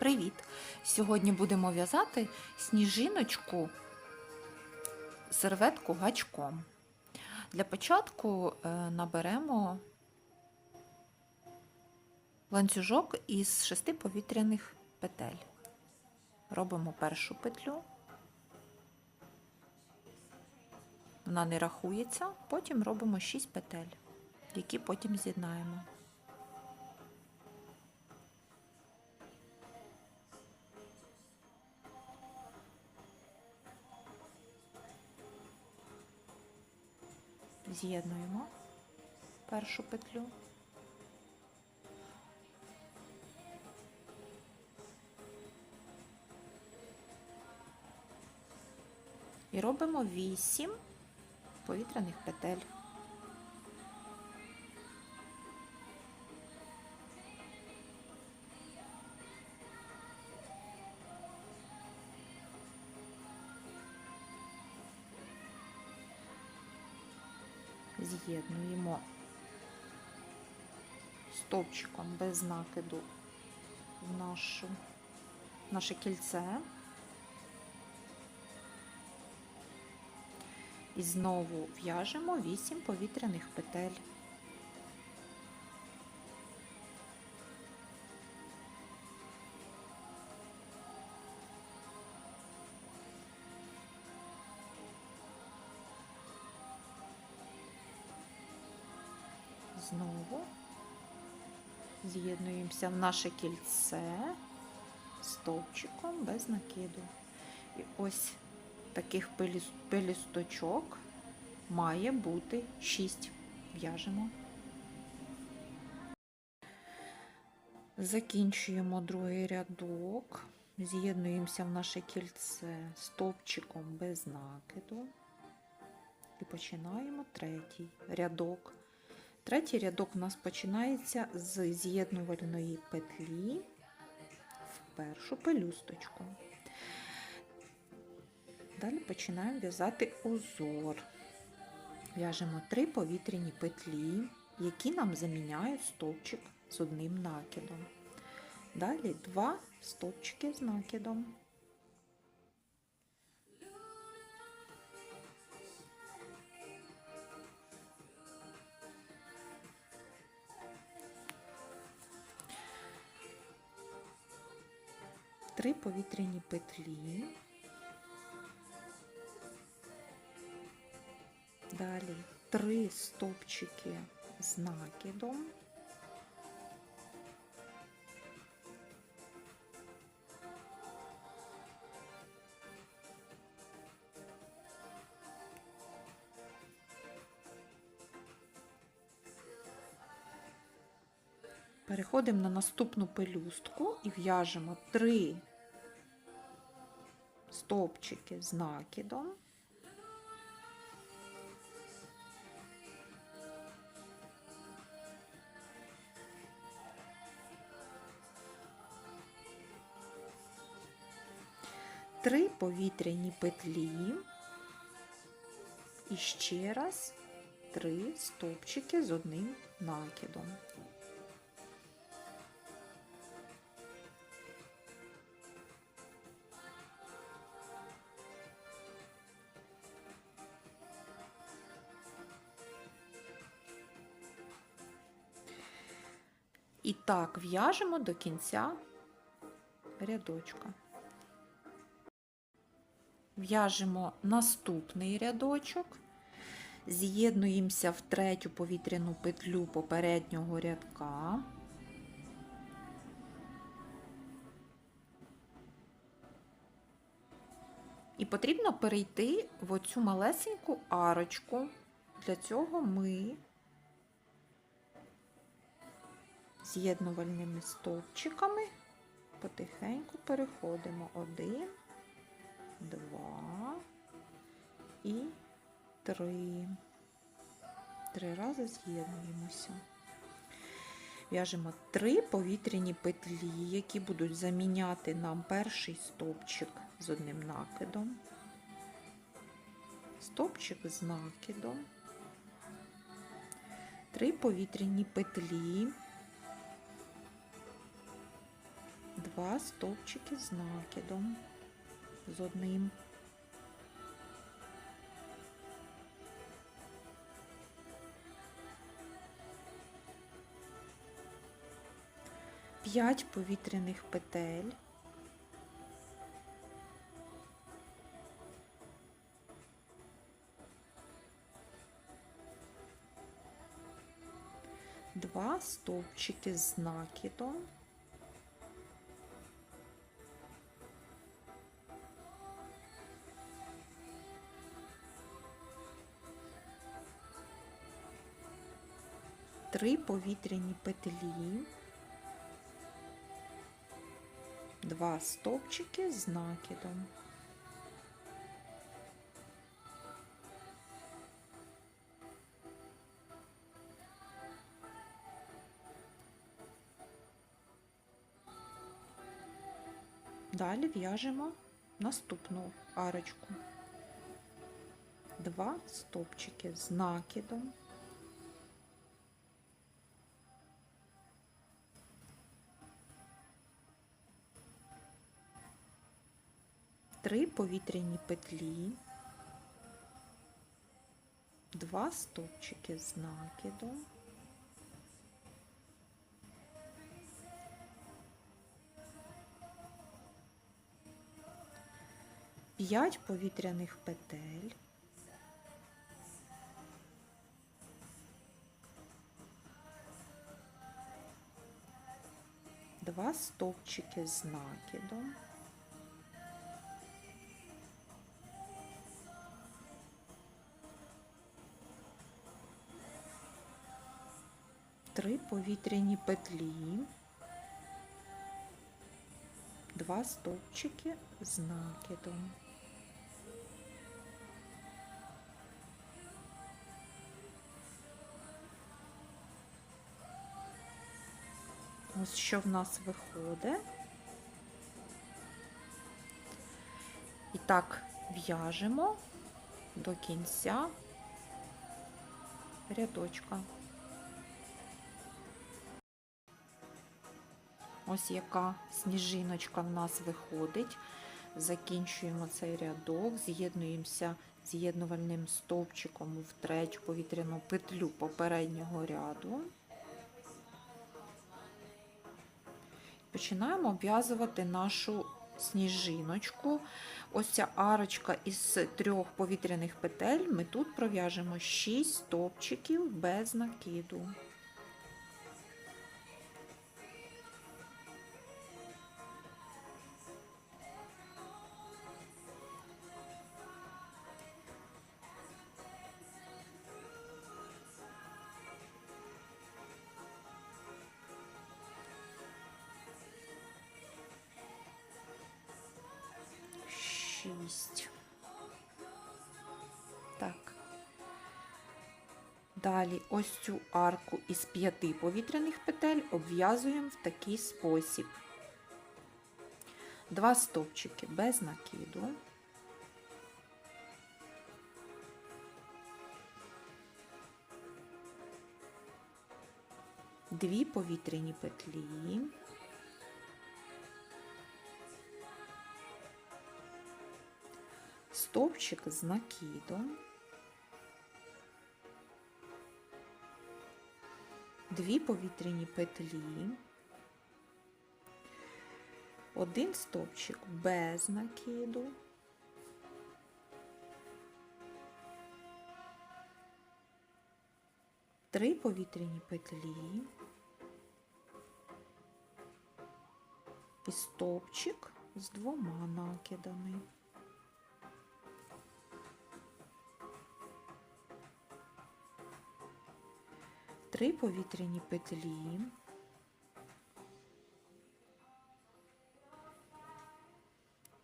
Привіт! Сьогодні будемо в'язати сніжиночку серветку гачком. Для початку е, наберемо ланцюжок із шести повітряних петель. Робимо першу петлю. Вона не рахується, потім робимо 6 петель, які потім з'єднаємо. З'єднуємо першу петлю. І робимо 8 повітряних петель. З'єднуємо стовпчиком без накиду в нашу, наше кільце. І знову в'яжемо 8 повітряних петель. З'єднуємося в наше кільце стовпчиком без накиду. І ось таких пелісточок має бути 6. В'яжемо. Закінчуємо другий рядок, з'єднуємося в наше кільце стовпчиком без накиду і починаємо третій рядок. Третій рядок у нас починається з з'єднувальної петлі в першу пелюсточку. Далі починаємо в'язати узор. В'яжемо три повітряні петлі, які нам заміняють стовпчик з одним накидом. Далі два стовпчики з накидом. Три повітряні петлі. Далі три стовпчики з накидом. Переходимо на наступну пелюстку і в'яжемо три стовпчики з накидом. Три повітряні петлі і ще раз три стовпчики з одним накидом. І так в'яжемо до кінця рядочка. В'яжемо наступний рядочок, з'єднуємося в третю повітряну петлю попереднього рядка. І потрібно перейти в оцю малесеньку арочку. Для цього ми з'єднувальними стовпчиками. Потихеньку переходимо. Один, два і три. Три рази з'єднуємося. В'яжемо три повітряні петлі, які будуть заміняти нам перший стовпчик з одним накидом, стовпчик з накидом, три повітряні петлі, два стовпчики з накидом з одним. П'ять повітряних петель. Два стовпчики з накидом. Три повітряні петлі. Два стовпчики з накидом. Далі в'яжемо наступну арочку. Два стовпчики з накидом. Три повітряні петлі, два стовпчики з накидом. П'ять повітряних петель. Два стовпчики з накидом. Три повітряні петлі. Два стовпчики з накидом. Ось що в нас виходить. І так в'яжемо до кінця рядочка. Ось яка сніжиночка в нас виходить. Закінчуємо цей рядок, з'єднуємося з'єднувальним стовпчиком в третю повітряну петлю попереднього ряду. Починаємо обв'язувати нашу сніжиночку. Ось ця арочка із трьох повітряних петель. Ми тут пров'яжемо 6 стовпчиків без накиду. Шість. Так. Далі ось цю арку із п'яти повітряних петель обв'язуємо в такий спосіб. Два стовпчики без накиду. Дві повітряні петлі. Стовпчик з накидом, дві повітряні петлі, один стовпчик без накиду, три повітряні петлі. І стовпчик з двома накидами. Три повітряні петлі,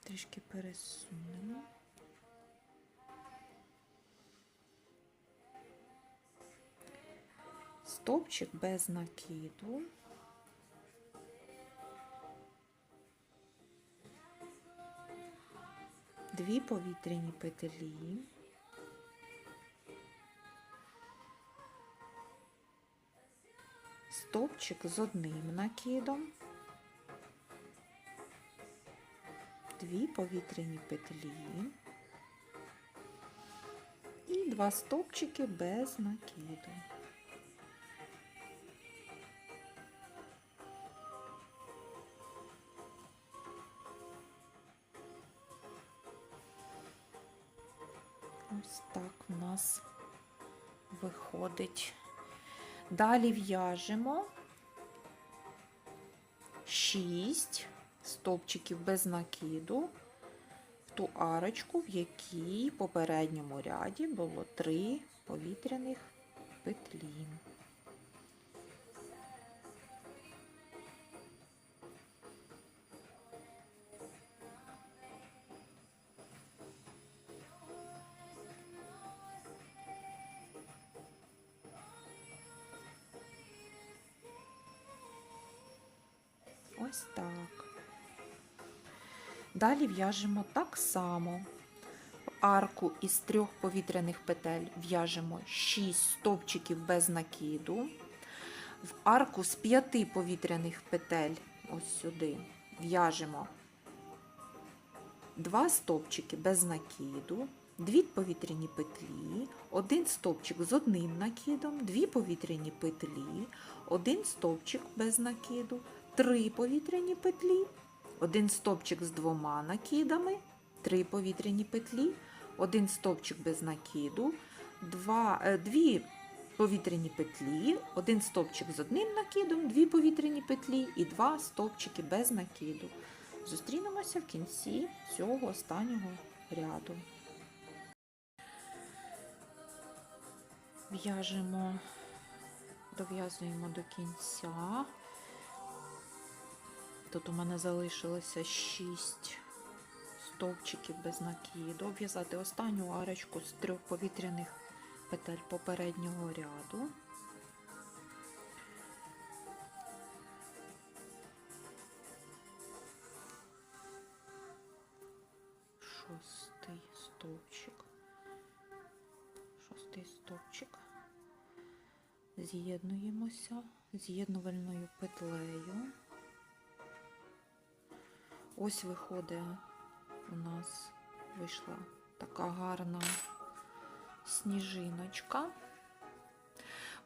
трішки пересунемо. Стовпчик без накиду. Дві повітряні петлі. Стовпчик з одним накидом, дві повітряні петлі і два стовпчики без накиду. Ось так в нас виходить. Далі в'яжемо 6 стовпчиків без накиду в ту арочку, в якій в попередньому ряді було 3 повітряних петлі. Ось так. Далі в'яжемо так само. В арку із трьох повітряних петель в'яжемо 6 стовпчиків без накиду. В арку з п'яти повітряних петель, ось сюди, в'яжемо 2 стовпчики без накиду, 2 повітряні петлі, один стовпчик з одним накидом, 2 повітряні петлі, один стовпчик без накиду, 3 повітряні петлі, один стовпчик з двома накидами, 3 повітряні петлі, один стовпчик без накиду, 2, 2 повітряні петлі, один стовпчик з одним накидом, 2 повітряні петлі і 2 стовпчики без накиду. Зустрінемося в кінці цього останнього ряду. В'яжемо, дов'язуємо до кінця. Тут у мене залишилося 6 стовпчиків без накиду. Обв'язати останню арочку з трьох повітряних петель попереднього ряду. Шостий стовпчик. Шостий стовпчик. З'єднуємося з'єднувальною петлею. Ось виходить, у нас вийшла така гарна сніжиночка.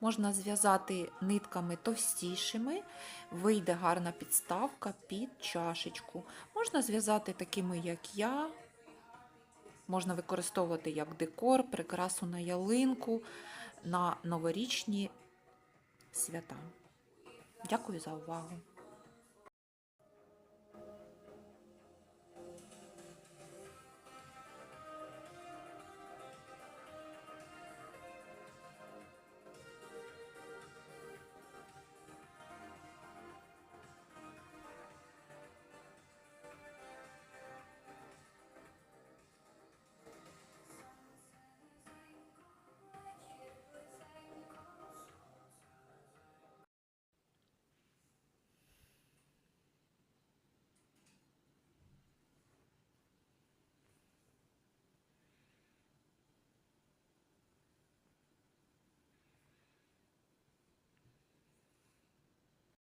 Можна зв'язати нитками товстішими, вийде гарна підставка під чашечку. Можна зв'язати такими, як я. Можна використовувати як декор, прикрасу на ялинку, на новорічні свята. Дякую за увагу!